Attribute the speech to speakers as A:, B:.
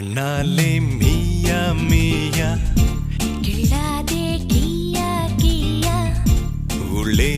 A: கண்ணாலே மீயா மீயா. உள்ளே